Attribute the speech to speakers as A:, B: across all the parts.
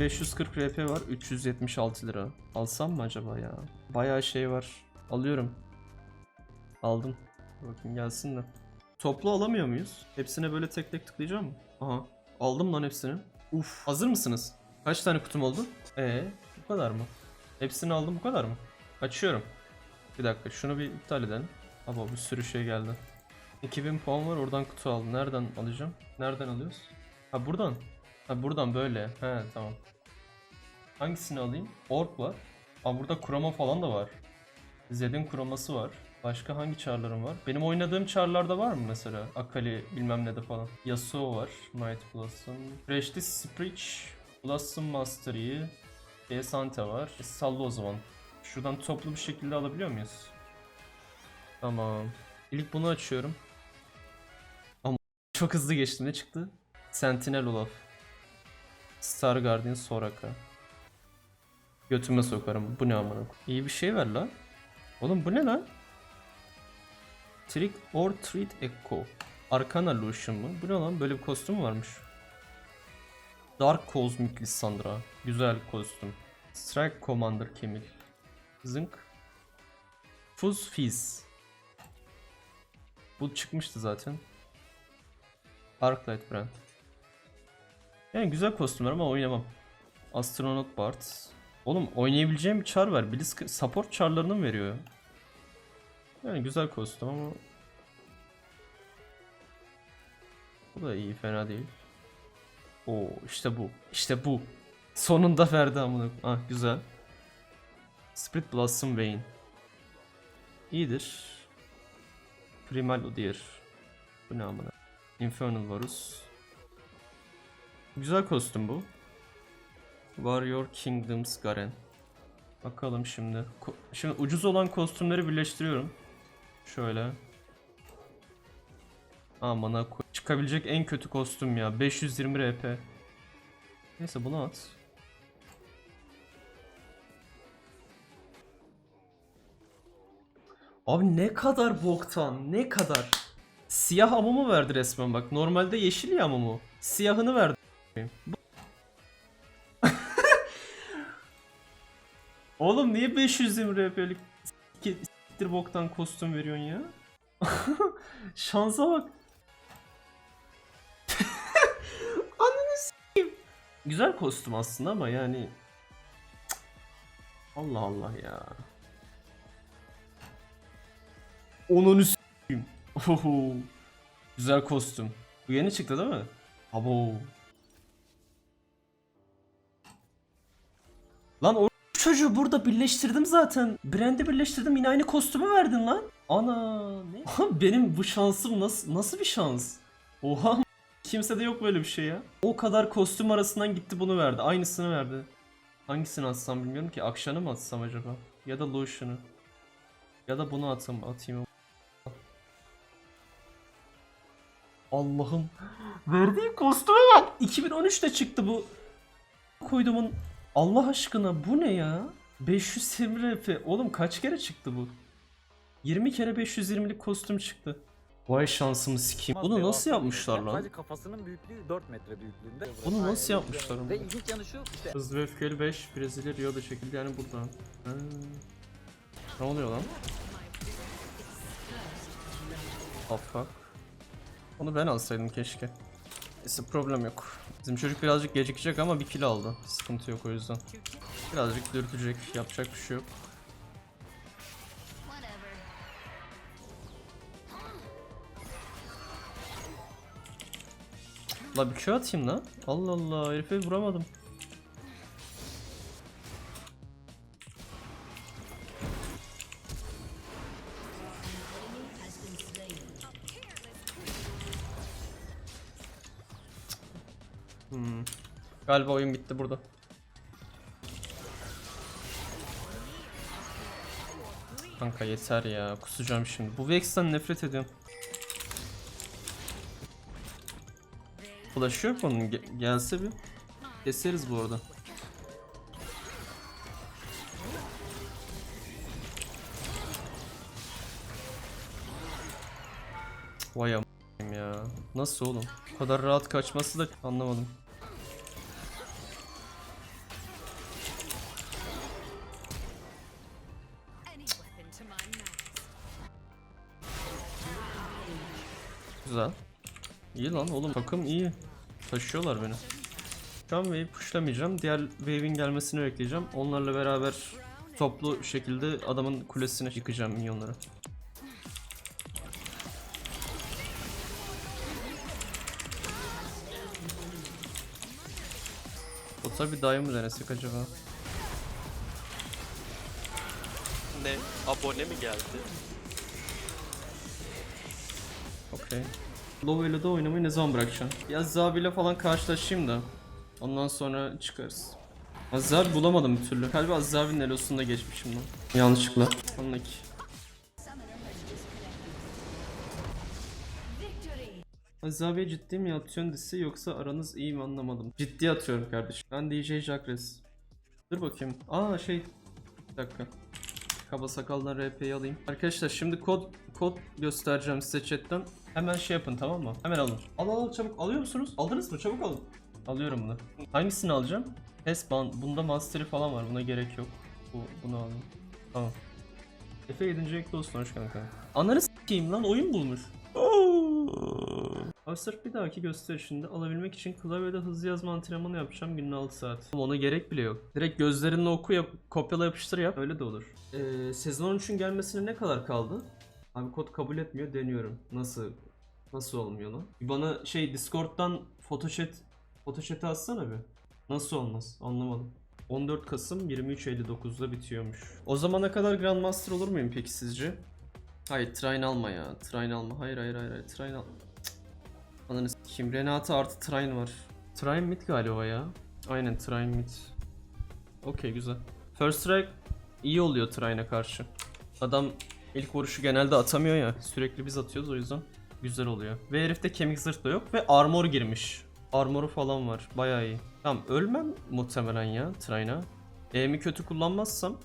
A: 1540 RP var 376 lira. Alsam mı acaba ya? Bayağı şey var. Alıyorum. Aldım. Bakayım gelsin de. Toplu alamıyor muyuz? Hepsine böyle tek tek tıklayacağım mı? Aha. Aldım lan hepsini. Uf. Hazır mısınız? Kaç tane kutum oldu? Ee, bu kadar mı? Hepsini aldım bu kadar mı? Açıyorum. Bir dakika şunu bir iptal edelim. Ama bir sürü şey geldi. 2000 puan var oradan kutu aldım. Nereden alacağım? Nereden alıyoruz? Ha buradan. Ha buradan böyle. He tamam. Hangisini alayım? Orb var. Aa burada kroma falan da var. Zed'in kroması var. Başka hangi çarlarım var? Benim oynadığım çarlarda var mı mesela? Akali bilmem ne de falan. Yasuo var. Might Blossom. Freshly Sprich. Blossom Mastery. Desante var. E, salla o zaman. Şuradan toplu bir şekilde alabiliyor muyuz? Tamam. İlk bunu açıyorum. Ama çok hızlı geçti. Ne çıktı? Sentinel Olaf. Star Guardian Soraka. Götüme sokarım. Bu ne amına? İyi bir şey ver lan. Oğlum bu ne lan? Trick or Treat Echo. Arcana Lucian mı? Bu ne lan? Böyle bir kostüm varmış. Dark Cosmic Lissandra. Güzel kostüm. Strike Commander Kemil. Zınk. Fuzz Fizz. Bu çıkmıştı zaten. Arclight Brand. Yani güzel kostümler ama oynamam. Astronaut Bard. Oğlum oynayabileceğim bir çar ver. Blitzk support çarlarını mı veriyor? Yani güzel kostüm ama Bu da iyi fena değil. Oo işte bu. İşte bu. Sonunda verdi amına. Ah güzel. Split Blossom Vein. İyidir. Primal Udyr. Bu ne amına? Infernal Varus. Güzel kostüm bu. Warrior Kingdoms Garen. Bakalım şimdi. Ko- Şimdi ucuz olan kostümleri birleştiriyorum. Şöyle. Amına koy. Çıkabilecek en kötü kostüm ya. 520 RP. Neyse bunu at. Abi ne kadar boktan, ne kadar. Siyah amumu verdi resmen bak. Normalde yeşil ya amumu. Siyahını verdi. Oğlum niye 520 RP'lik siktir boktan kostüm veriyorsun ya? Şansa bak. Ananı s**eyim. Güzel kostüm aslında ama yani. Allah Allah ya. Onun s**eyim. Oho. Güzel kostüm. Bu yeni çıktı değil mi? Abo. Lan o çocuğu burada birleştirdim zaten. Brand'i birleştirdim yine aynı kostümü verdin lan. Ana ne? Benim bu şansım nasıl nasıl bir şans? Oha kimsede yok böyle bir şey ya. O kadar kostüm arasından gitti bunu verdi. Aynısını verdi. Hangisini atsam bilmiyorum ki. Akşanı mı atsam acaba? Ya da Lotion'u. Ya da bunu atsam atayım. Allah'ım. Verdiği kostüme bak. 2013'te çıktı bu. Koydumun Allah aşkına bu ne ya? 520 RP. Oğlum kaç kere çıktı bu? 20 kere 520'lik kostüm çıktı. Vay şansımı sikeyim. Bunu nasıl yapmışlar lan?
B: Sadece kafasının büyüklüğü 4 metre büyüklüğünde.
A: Bunu nasıl yapmışlar ama?
B: Ve ilginç yanı şu işte
A: Hızlı ve öfkeli 5 Brezilya Rio'da çekildi yani burada. Ha. Ne oluyor lan? Fuck. Onu ben alsaydım keşke. Neyse problem yok. Bizim çocuk birazcık gecikecek ama bir kilo aldı. Sıkıntı yok o yüzden. Birazcık dürtecek. Yapacak bir şey yok. La bir Q atayım lan. Allah Allah herife vuramadım. Hmm. Galiba oyun bitti burada. Kanka yeter ya. Kusacağım şimdi. Bu Vex'ten nefret ediyorum. Flash yok onun. Ge- gelse bir. Keseriz bu arada. Vay am ya. Nasıl oğlum? Bu kadar rahat kaçması da anlamadım. Güzel. İyi lan oğlum takım iyi. Taşıyorlar beni. Şu an wave pushlamayacağım. Diğer wave'in gelmesini bekleyeceğim. Onlarla beraber toplu şekilde adamın kulesini yıkacağım minyonları. Bota bir dive mı denesek acaba?
C: Ne? Abone mi geldi?
A: Okey. De oynamayı ne zaman bırakacaksın? Ya Zabi ile falan karşılaşayım da. Ondan sonra çıkarız. Azzabi bulamadım bir türlü. Galiba Azzabi'nin elosunda geçmişim lan. Yanlışlıkla. Anlaki. Azzabi'ye ciddi mi atıyorsun disi yoksa aranız iyi mi anlamadım. Ciddi atıyorum kardeşim. Ben DJ Jacques. Dur bakayım. Aa şey. Bir dakika. Kaba sakaldan RP'yi alayım. Arkadaşlar şimdi kod kod göstereceğim size chatten. Hemen şey yapın tamam mı? Hemen alın. Al al al çabuk. Alıyor musunuz? Aldınız mı? Çabuk alın. Alıyorum bunu. Hangisini alacağım? S-Band. Bunda Mastery falan var. Buna gerek yok. Bu, bunu alayım. Tamam. Efe 7. ekli olsun hoş kanka. Ananı s**eyim lan oyun bulmuş. Abi sırf bir dahaki gösterişinde alabilmek için klavyede hızlı yazma antrenmanı yapacağım günün 6 saat. Ama ona gerek bile yok. Direkt gözlerinle oku yap, kopyala yapıştır yap. Öyle de olur. Ee, sezon 13'ün gelmesine ne kadar kaldı? Abi kod kabul etmiyor deniyorum. Nasıl? Nasıl olmuyor lan? Bana şey Discord'dan photochat photochat'e atsana bir. Nasıl olmaz? Anlamadım. 14 Kasım 23.59'da bitiyormuş. O zamana kadar Grandmaster olur muyum peki sizce? Hayır, Train alma ya. Train alma. Hayır hayır hayır. hayır. Train al. Cık. Ananı s**eyim. Renata artı Train var. Train mid galiba ya. Aynen Train mid. Okey güzel. First strike iyi oluyor Train'e karşı. Adam ilk vuruşu genelde atamıyor ya. Sürekli biz atıyoruz o yüzden güzel oluyor. Ve herifte kemik zırh da yok ve armor girmiş. Armoru falan var. Bayağı iyi. Tamam ölmem muhtemelen ya Train'a. E'mi kötü kullanmazsam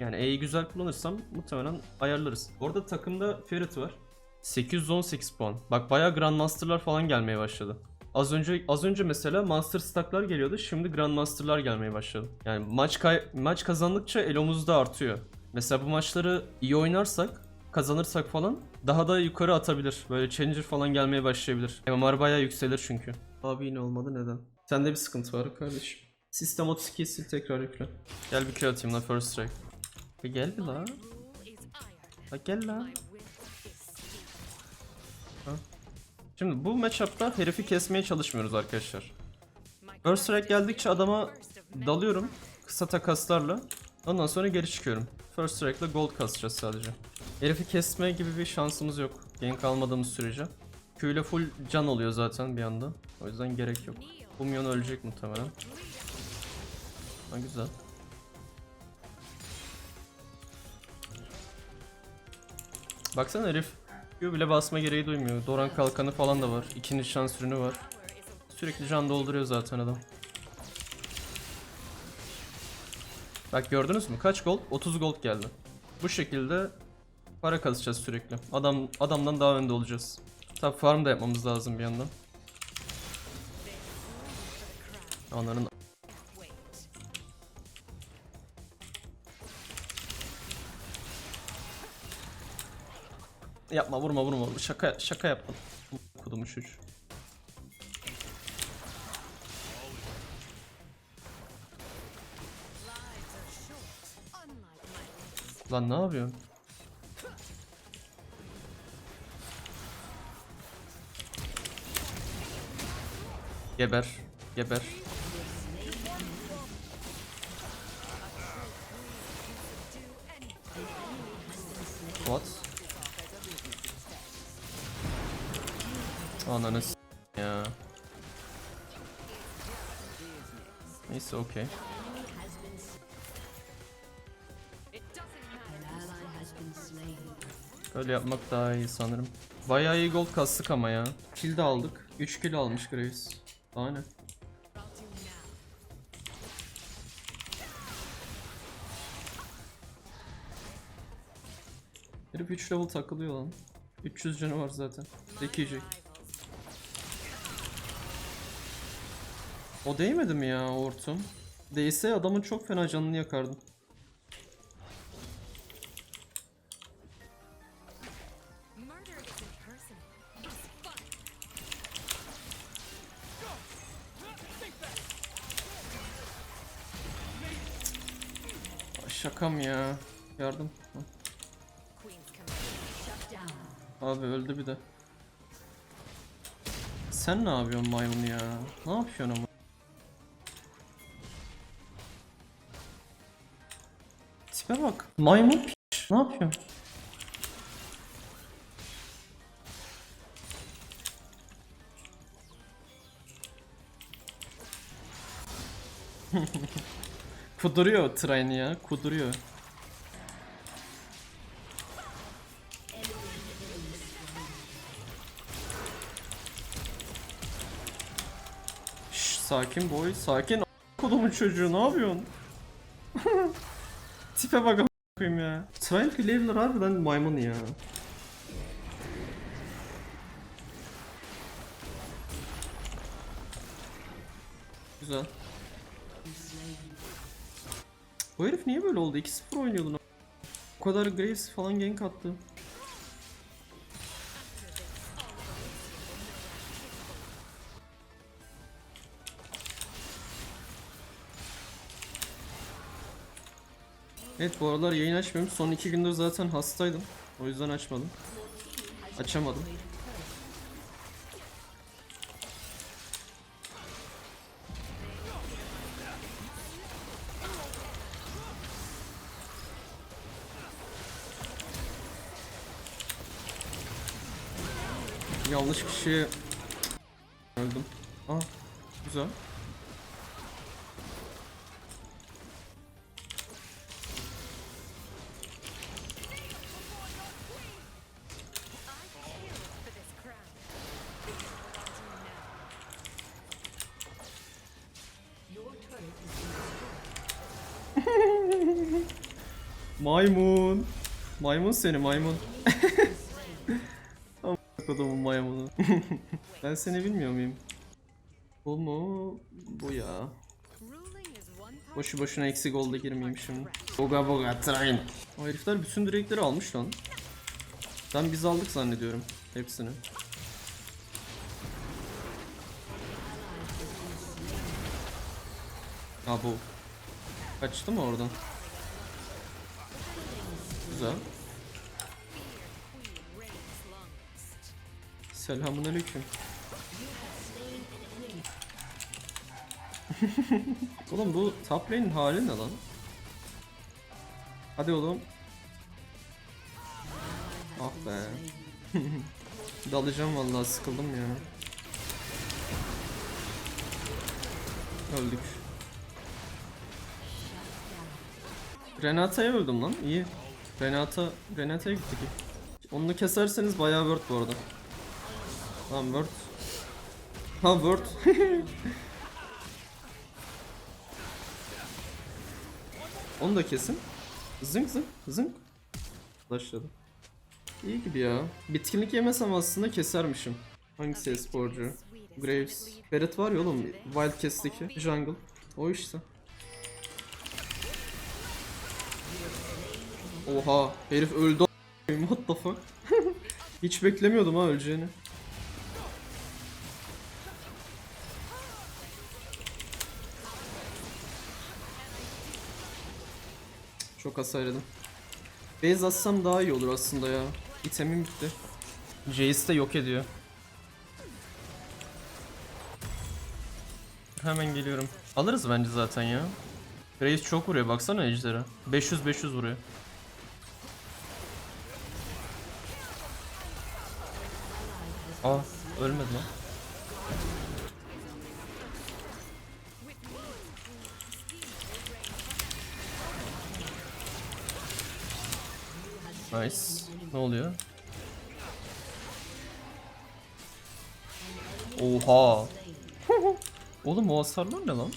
A: yani E'yi güzel kullanırsam muhtemelen ayarlarız. Orada takımda Ferit var. 818 puan. Bak bayağı Grandmaster'lar falan gelmeye başladı. Az önce az önce mesela Master Stack'lar geliyordu. Şimdi Grandmaster'lar gelmeye başladı. Yani maç kay- maç kazandıkça elomuz da artıyor. Mesela bu maçları iyi oynarsak, kazanırsak falan daha da yukarı atabilir. Böyle Challenger falan gelmeye başlayabilir. MMR bayağı yükselir çünkü. Abi yine olmadı neden? Sende bir sıkıntı var kardeşim. Sistem 32 sil tekrar yükle. Gel bir kill atayım lan first strike. E gel bir la. Ha gel la. Ha. Şimdi bu matchup'ta herifi kesmeye çalışmıyoruz arkadaşlar. First strike geldikçe adama dalıyorum kısa takaslarla. Ondan sonra geri çıkıyorum. First strike'la gold kasacağız sadece. Herifi kesme gibi bir şansımız yok. Gank almadığımız sürece. Q ile full can oluyor zaten bir anda. O yüzden gerek yok. Bu minyon ölecek muhtemelen. Ha güzel. Baksana herif Q bile basma gereği duymuyor. Doran kalkanı falan da var. İkinci şans ürünü var. Sürekli can dolduruyor zaten adam. Bak gördünüz mü? Kaç gold? 30 gold geldi. Bu şekilde para kasacağız sürekli. Adam adamdan daha önde olacağız. Tabi farm da yapmamız lazım bir yandan. Onların Yapma vurma vurma. Şaka şaka yapma. Kudumu çocuk. Lan ne yapıyorsun? Geber. Geber. What? Ananı s- ya. Neyse okey. Öyle yapmak daha iyi sanırım. Bayağı iyi gold kastık ama ya. Kill de aldık. 3 kill almış Graves. Ne? Herif 3 level takılıyor lan. 300 canı var zaten. Zekice. O değmedi mi ya o hortum? Değse adamın çok fena canını yakardım. Şakam ya. Yardım. Abi öldü bir de. Sen ne yapıyorsun maymun ya? Ne yapıyorsun ama? Tipe bak. Maymun piç. Ne yapıyorsun? Kuduruyor tren ya. Kuduruyor. Şş, sakin boy, sakin. Kodumun çocuğu ne yapıyorsun? Tipe bak koyayım ya. Trial Cleaver harbiden maymun ya. Güzel. Bu herif niye böyle oldu? 2-0 oynuyordun. O kadar Graves falan gank attı. Evet bu aralar yayın açmıyorum. Son iki gündür zaten hastaydım. O yüzden açmadım. Açamadım. Yanlış kişiye öldüm. Aa, güzel. Maymun. Maymun seni maymun. ben seni bilmiyor muyum? Bu mu? Bu ya. Boşu boşuna eksik oldu girmeyeyim şimdi. Boga boga train. O herifler bütün direkleri almış lan. Ben biz aldık zannediyorum hepsini. Ha bu. Kaçtı mı oradan? Güzel. Selamun aleyküm. oğlum bu top lane'in hali ne lan? Hadi oğlum. Ah be. Dalacağım vallahi sıkıldım ya. Öldük. Renata'ya öldüm lan. İyi. Renata, Renata'ya gittik. Onu keserseniz bayağı word bu arada. Tamam word. Ha word. Onu da kesin. Zınk zınk zınk. Başladı. İyi gibi ya. Bitkinlik yemesem aslında kesermişim. Hangisi sporcu? Graves. Barret var ya oğlum. Wildcat'teki jungle. O işte. Oha herif öldü what the fuck Hiç beklemiyordum ha öleceğini Çok hasar yedim Base atsam daha iyi olur aslında ya. İtemim bitti. Jace de yok ediyor. Hemen geliyorum. Alırız bence zaten ya. Grace çok vuruyor baksana ejderi. 500-500 vuruyor. Aa ölmedi lan. Nice. Ne oluyor? Oha. Oğlum o hasarlar ne lan?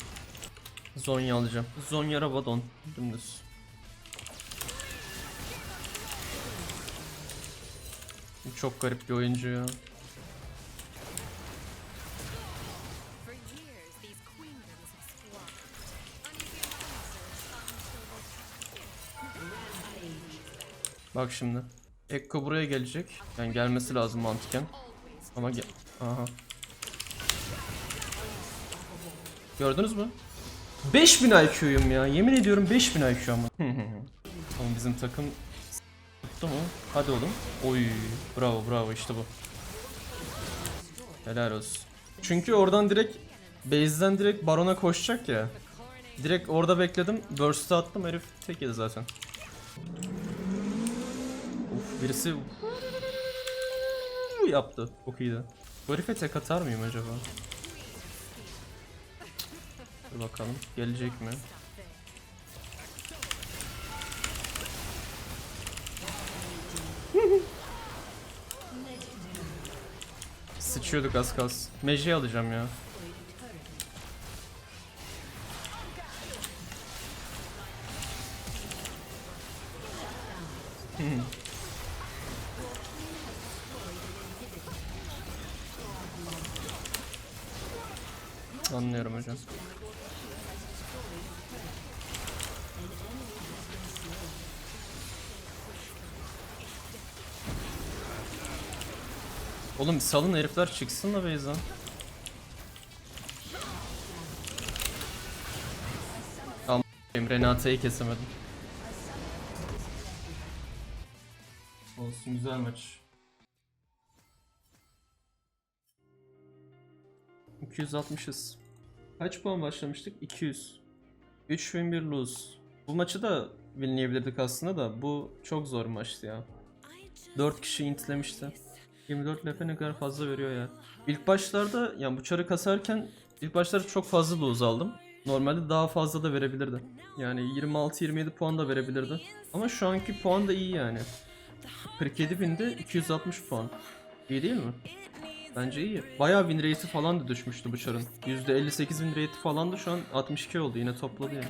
A: Zonya alacağım. Zonya Rabadon. Dümdüz. Çok garip bir oyuncu ya. Bak şimdi. Ekko buraya gelecek. Yani gelmesi lazım mantıken. Ama gel... Aha. Gördünüz mü? 5000 IQ'yum ya. Yemin ediyorum 5000 IQ ama. Oğlum bizim takım tuttu mu? Hadi oğlum. Oy, bravo bravo işte bu. Helal olsun. Çünkü oradan direkt base'den direkt barona koşacak ya. Direkt orada bekledim. Burst'ı attım herif tek yedi zaten. Birisi yaptı. Çok iyiydi. Bu herife tek atar mıyım acaba? Dur bakalım. Gelecek mi? Sıçıyorduk az kalsın. Mej'i alacağım ya. Salın herifler çıksın da Beyza. Tamam Renata'yı kesemedim. Olsun güzel maç. 260'ız. Kaç puan başlamıştık? 200. 3 win 1 lose. Bu maçı da winleyebilirdik aslında da bu çok zor maçtı ya. 4 kişi intlemişti. 24 lepe ne kadar fazla veriyor ya. İlk başlarda yani bu çarı kasarken ilk başlarda çok fazla lose aldım. Normalde daha fazla da verebilirdi. Yani 26-27 puan da verebilirdi. Ama şu anki puan da iyi yani. 47 binde 260 puan. İyi değil mi? Bence iyi. Bayağı win rate'i falan da düşmüştü bu çarın. %58 win rate'i falan da şu an 62 oldu. Yine topladı yani.